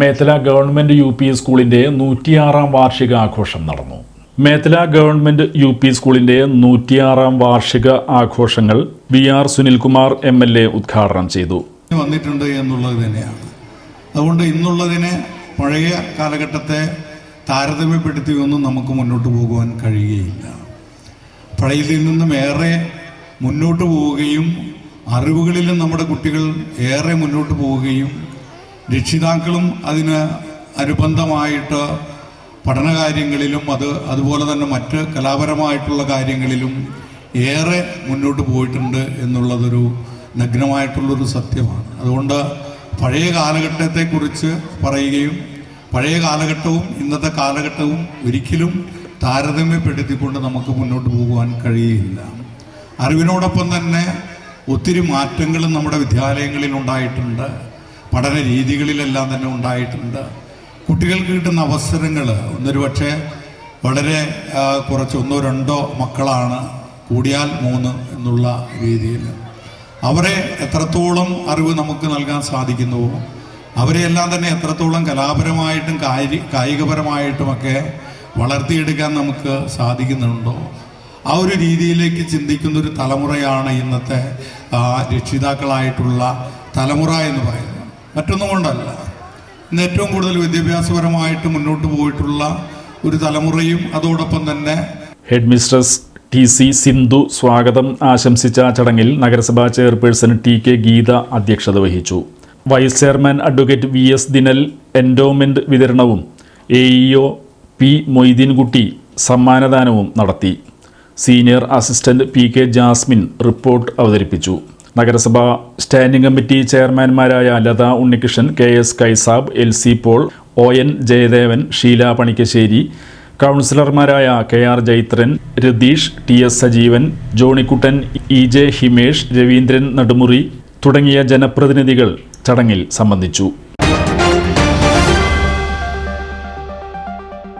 Methala government U P സ്കൂളിന്റെ നൂറ്റിയാറാം വാർഷിക ആഘോഷം നടന്നു. മേത്തല ഗവൺമെന്റ് യു പി സ്കൂളിന്റെ നൂറ്റിയാറാം വാർഷിക ആഘോഷങ്ങൾ V R Sunilkumar M L A ഉദ്ഘാടനം ചെയ്തു. വന്നിട്ടുണ്ട് എന്നുള്ളത് തന്നെയാണ്. അതുകൊണ്ട് ഇന്നുള്ളതിനെ പഴയ കാലഘട്ടത്തെ താരതമ്യപ്പെടുത്തിയൊന്നും നമുക്ക് മുന്നോട്ട് പോകുവാൻ കഴിയുകയില്ല. പഴയതിൽ നിന്നും ഏറെ മുന്നോട്ട് പോവുകയും അറിവുകളിലും നമ്മുടെ കുട്ടികൾ ഏറെ മുന്നോട്ട് പോവുകയും രക്ഷിതാക്കളും അതിന് അനുബന്ധമായിട്ട് പഠനകാര്യങ്ങളിലും അത് അതുപോലെ തന്നെ മറ്റ് കലാപരമായിട്ടുള്ള കാര്യങ്ങളിലും ഏറെ മുന്നോട്ട് പോയിട്ടുണ്ട് എന്നുള്ളതൊരു നഗ്നമായിട്ടുള്ളൊരു സത്യമാണ്. അതുകൊണ്ട് പഴയ കാലഘട്ടത്തെക്കുറിച്ച് പറയുകയും പഴയ കാലഘട്ടവും ഇന്നത്തെ കാലഘട്ടവും ഒരിക്കലും താരതമ്യപ്പെടുത്തിക്കൊണ്ട് നമുക്ക് മുന്നോട്ട് പോകുവാൻ കഴിയില്ല. അറിവിനോടൊപ്പം തന്നെ ഒത്തിരി മാറ്റങ്ങളും നമ്മുടെ വിദ്യാലയങ്ങളിൽ ഉണ്ടായിട്ടുണ്ട് പഠന രീതികളിലെല്ലാം തന്നെ ഉണ്ടായിട്ടുണ്ട്. കുട്ടികൾക്ക് കിട്ടുന്ന അവസരങ്ങൾ ഒന്നൊരു പക്ഷേ വളരെ കുറച്ച് ഒന്നോ രണ്ടോ മക്കളാണ് കൂടിയാൽ മൂന്ന് എന്നുള്ള രീതിയിൽ. അവരെ എത്രത്തോളം അറിവ് നമുക്ക് നൽകാൻ സാധിക്കുന്നുവോ അവരെയെല്ലാം തന്നെ എത്രത്തോളം കലാപരമായിട്ടും കായി കായികപരമായിട്ടുമൊക്കെ വളർത്തിയെടുക്കാൻ നമുക്ക് സാധിക്കുന്നുണ്ടോ ആ ഒരു രീതിയിലേക്ക് ചിന്തിക്കുന്ന ഒരു തലമുറയാണ് ഇന്നത്തെ രക്ഷിതാക്കളായിട്ടുള്ള തലമുറ എന്ന് പറയുന്നത്. മറ്റൊന്നും കൊണ്ടല്ല. ഇന്ന് ഏറ്റവും കൂടുതൽ വിദ്യാഭ്യാസപരമായിട്ട് മുന്നോട്ട് പോയിട്ടുള്ള ഒരു തലമുറയും അതോടൊപ്പം തന്നെ headmistress T C Sindhu സ്വാഗതം ആശംസിച്ച ചടങ്ങിൽ നഗരസഭാ ചെയർപേഴ്സൺ ടി കെ ഗീത അധ്യക്ഷത വഹിച്ചു. Vice chairman advocate V S Dinal endowment വിതരണവും A E O P Moideenkutty സമ്മാനദാനവും നടത്തി. Senior assistant P K Jasmine report അവതരിപ്പിച്ചു. നഗരസഭ standing committee ചെയർമാൻമാരായ Latha Unnikrishnan K S Kaisab L C Paul O N Jayadevan Sheela Panikkassery കൗൺസിലർമാരായ K R Jaithran Ratheesh T S Sajeevan Johnykuttan E J Himesh Raveendran Nadumuri തുടങ്ങിയ ജനപ്രതിനിധികൾ ചടങ്ങിൽ സംബന്ധിച്ചു.